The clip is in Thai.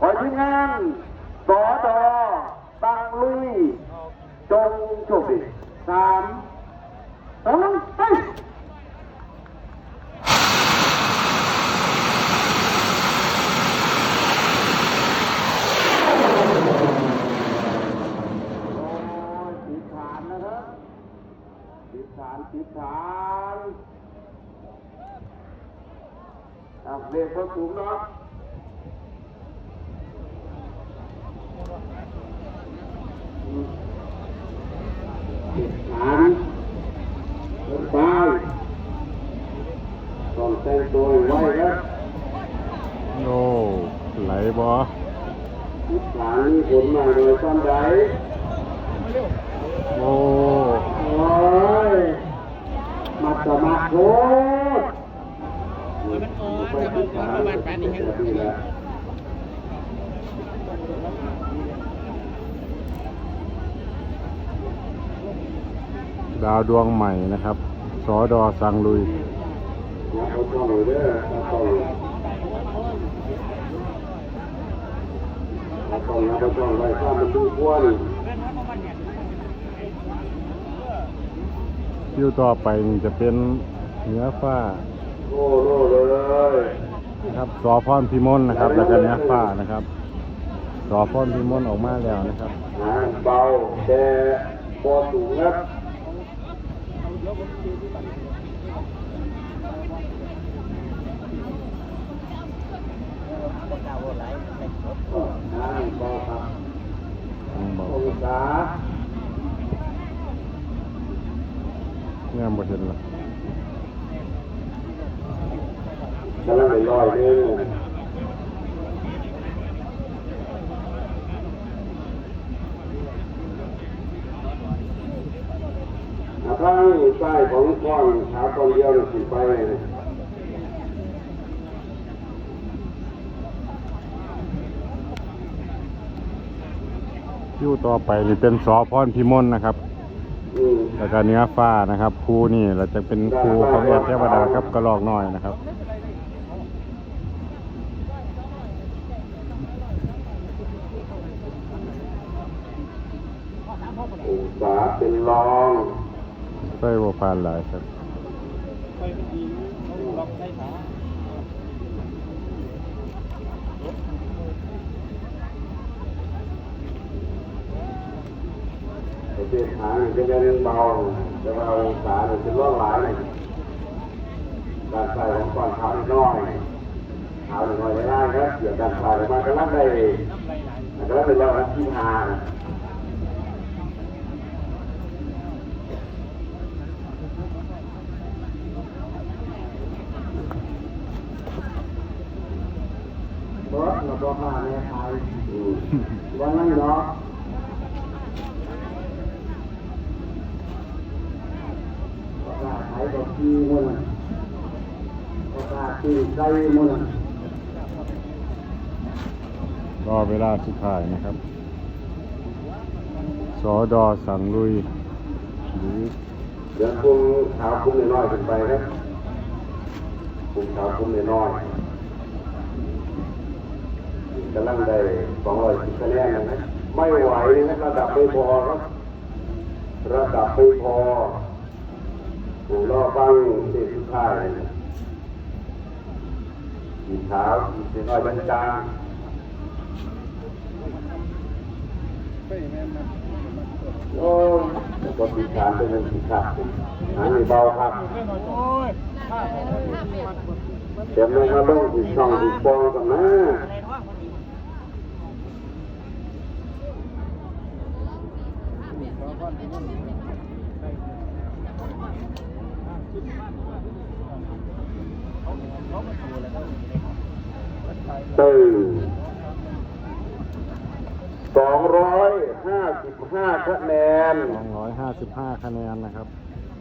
ขอทีมงานสอดอตังลุย จงโชคดีสามสองหนึ่งไปโอ้ยติดฐานนะครับติดฐานติดฐานอะเรียกเขาสูงเนาะ ติดฐานรถไฟต้องแต่งตัวไว้ครับโอ้ไหลบ่ติดฐานนี่ผลมาโดยซ้ำใดโอ้โอ้ยมาสมัครโคตรไปที่ศาลนี่แหละ ดาวดวงใหม่นะครับสอดอสังลุยนักเอาช่องเลยเด้อนักเอานักเอานักเอาช่องไว้ข้ามันดูกวนคิวต่อไปจะเป็นเนื้อฟ้าโอ้โหเลยครับสอพรพิมลนะครับ แล้วก็เนื้อฟ้านะครับสอพรพิมลออกมาแล้วนะครับเบาแต่พอสูงครับ งเบาครับทางเบาองศางามบ่เห็นละกำลังไปลอยหนึงอ ข้างใต้ของก้อนขาก้อนเดียวนี่สิไปคิวต่อไปนี่เป็นสอพรพิมลนะครับอืมแล้วก็เหนื้อฟ้านะครับครูนี่เราจะเป็นครูของเอดเทวดาครับกระลอกน้อยนะครับองศาเป็นรอง ใส่บ่ผ่านหลายครับไอ้เส้นทางจะเป็นเบาแต่ว่าองศาเนี่ยเป็นร่องหลายด้านซ้ายของก้อนขาวนิดน้อยขาวนิดน้อยได้ครับเดี๋ยวด้านซ้ายมากำลังได้กำลังเป็นรองที่หา นะรถเราบอกมาในไทยวันนั้นเนาะประกาศขายดอกที่มันประกาศตีไก่มันรอเวลาสุดท้ายนะครับ สอดอสังลุยหรือเดี๋ยวคุมขาวคุมน้อยขึ้นไปครับคุมขาวคุมน้อย กำลังได้สองร้อยสิบคะแนนนะไม่ไหวนะระดับไม่พอครับระดับไม่พออยู่รอฟังเด็กสุดท้ายสีขาวสีน้อยจางๆโอ้ยแล้วก็สีขาวเป็นเงินสีขาวอันนี้เบาครับเดี๋ยวมันมาลงสีช่องสีฟองกันนะ ตึงสองร้อยห้าสิบห้าคะแนนสองร้อยห้าสิบห้าคะแนนนะครับ